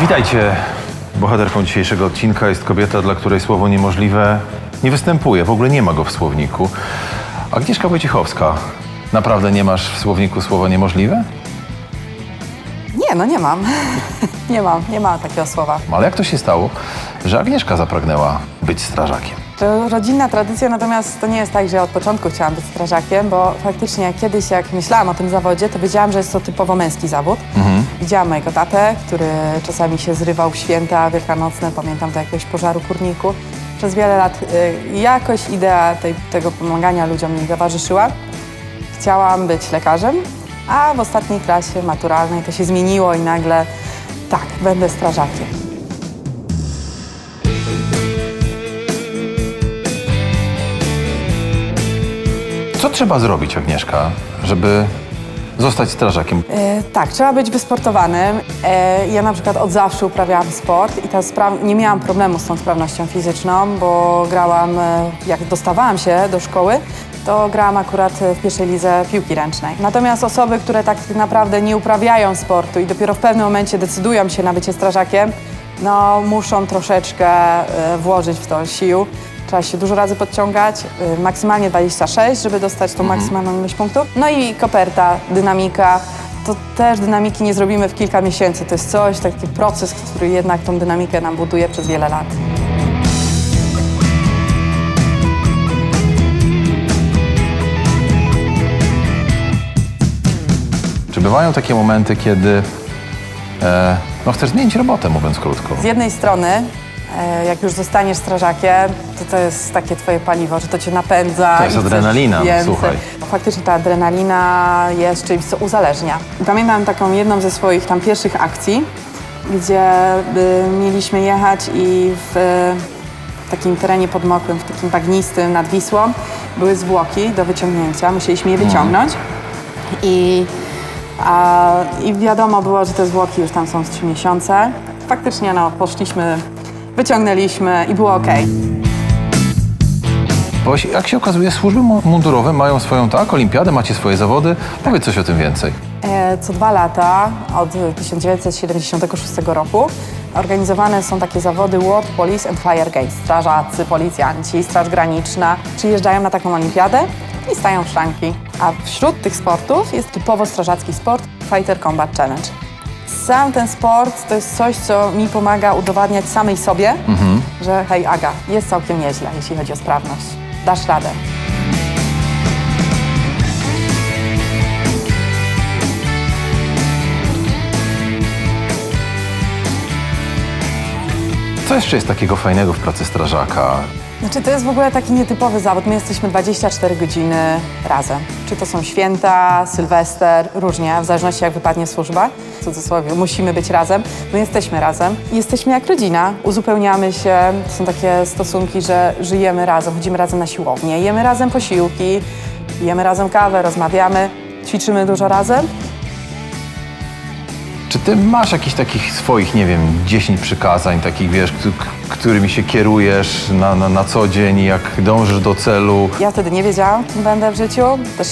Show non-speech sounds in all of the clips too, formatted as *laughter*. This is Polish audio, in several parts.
Witajcie. Bohaterką dzisiejszego odcinka jest kobieta, dla której słowo niemożliwe nie występuje, w ogóle nie ma go w słowniku. Agnieszka Wojciechowska. Naprawdę nie masz w słowniku słowa niemożliwe? Nie, no nie mam. *laughs* nie mam, nie ma takiego słowa. Ale jak to się stało, że Agnieszka zapragnęła być strażakiem? To rodzinna tradycja, natomiast to nie jest tak, że ja od początku chciałam być strażakiem, bo faktycznie kiedyś jak myślałam o tym zawodzie, to wiedziałam, że jest to typowo męski zawód. Widziałam mojego tatę, który czasami się zrywał w święta wielkanocne, pamiętam do jakiegoś pożaru kurniku. Przez wiele lat y, jakoś idea tej, tego pomagania ludziom mi towarzyszyła. Chciałam być lekarzem, a w ostatniej klasie maturalnej to się zmieniło i nagle tak, będę strażakiem. Co trzeba zrobić, Agnieszka, żeby zostać strażakiem? E, tak, trzeba być wysportowanym. E, ja na przykład od zawsze uprawiałam sport i ta spra- nie miałam problemu z tą sprawnością fizyczną, bo grałam, e, jak dostawałam się do szkoły, to grałam akurat w pierwszej lidze piłki ręcznej. Natomiast osoby, które tak naprawdę nie uprawiają sportu i dopiero w pewnym momencie decydują się na bycie strażakiem, no muszą troszeczkę e, włożyć w to sił. Trzeba się dużo razy podciągać, y, maksymalnie 26, żeby dostać tą maksymalną ilość punktów. No i koperta, dynamika. To też dynamiki nie zrobimy w kilka miesięcy. To jest coś, taki proces, który jednak tą dynamikę nam buduje przez wiele lat. Czy bywają takie momenty, kiedy e, no, chcesz zmienić robotę, mówiąc krótko? Z jednej strony, e, jak już zostaniesz strażakiem, to to jest takie twoje paliwo, że to cię napędza. To jest i chcesz adrenalina, więcej. słuchaj. Faktycznie ta adrenalina jest czymś, co uzależnia. Pamiętam taką jedną ze swoich tam pierwszych akcji, gdzie y, mieliśmy jechać i w y, takim terenie podmokłym, w takim bagnistym nad Wisłą były zwłoki do wyciągnięcia. Musieliśmy je wyciągnąć i, a, i wiadomo było, że te zwłoki już tam są z trzy miesiące. Faktycznie no, poszliśmy, wyciągnęliśmy i było okej. Bo jak się okazuje, służby mu- mundurowe mają swoją tak, olimpiadę, macie swoje zawody. Powiedz coś o tym więcej. E, Co dwa lata, od 1976 roku, organizowane są takie zawody World Police and Fire Games. Strażacy, policjanci, Straż Graniczna przyjeżdżają na taką olimpiadę i stają w szranki. A wśród tych sportów jest typowo strażacki sport Fighter Combat Challenge. Sam ten sport to jest coś, co mi pomaga udowadniać samej sobie, że hej Aga, jest całkiem nieźle, jeśli chodzi o sprawność. Dasz radę. Co jeszcze jest takiego fajnego w pracy strażaka? Znaczy, to jest w ogóle taki nietypowy zawód. My jesteśmy 24 godziny razem. Czy to są święta, sylwester, różnie, w zależności jak wypadnie służba. W cudzysłowie, musimy być razem. My jesteśmy razem. Jesteśmy jak rodzina. Uzupełniamy się. To są takie stosunki, że żyjemy razem, chodzimy razem na siłownię, jemy razem posiłki, pijemy razem kawę, rozmawiamy, ćwiczymy dużo razem. Ty masz jakichś takich swoich, nie wiem, 10 przykazań, takich, wiesz, którymi się kierujesz na, na, na co dzień, jak dążysz do celu? Ja wtedy nie wiedziałam, kim będę w życiu. Też,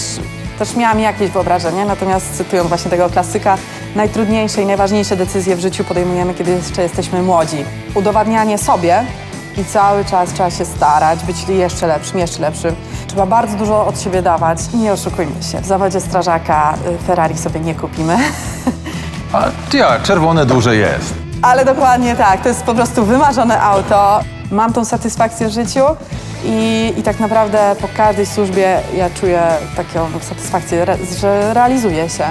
też miałam jakieś wyobrażenie, natomiast cytując właśnie tego klasyka, najtrudniejsze i najważniejsze decyzje w życiu podejmujemy, kiedy jeszcze jesteśmy młodzi. Udowadnianie sobie i cały czas trzeba się starać, być jeszcze lepszym, jeszcze lepszym. Trzeba bardzo dużo od siebie dawać. Nie oszukujmy się, w zawodzie strażaka y, Ferrari sobie nie kupimy. *laughs* A ja, czerwone duże jest. Ale dokładnie tak, to jest po prostu wymarzone auto. Mam tą satysfakcję w życiu i, i tak naprawdę po każdej służbie ja czuję taką satysfakcję, że realizuję się.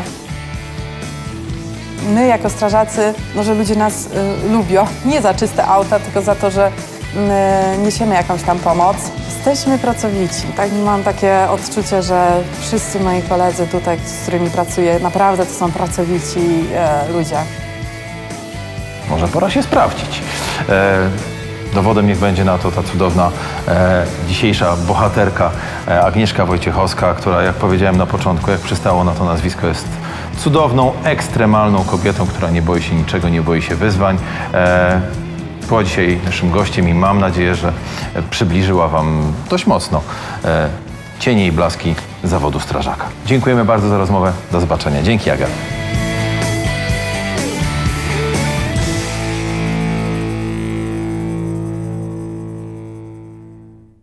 My jako strażacy, no, że ludzie nas y, lubią, *laughs* nie za czyste auta, tylko za to, że y, niesiemy jakąś tam pomoc. Jesteśmy pracowici. Tak mam takie odczucie, że wszyscy moi koledzy tutaj, z którymi pracuję, naprawdę to są pracowici e, ludzie. Może pora się sprawdzić. E, dowodem niech będzie na to ta cudowna e, dzisiejsza bohaterka e, Agnieszka Wojciechowska, która, jak powiedziałem na początku, jak przystało na to nazwisko, jest cudowną, ekstremalną kobietą, która nie boi się niczego, nie boi się wyzwań. E, była dzisiaj naszym gościem i mam nadzieję, że przybliżyła Wam dość mocno e, cienie i blaski zawodu strażaka. Dziękujemy bardzo za rozmowę. Do zobaczenia. Dzięki, Aga.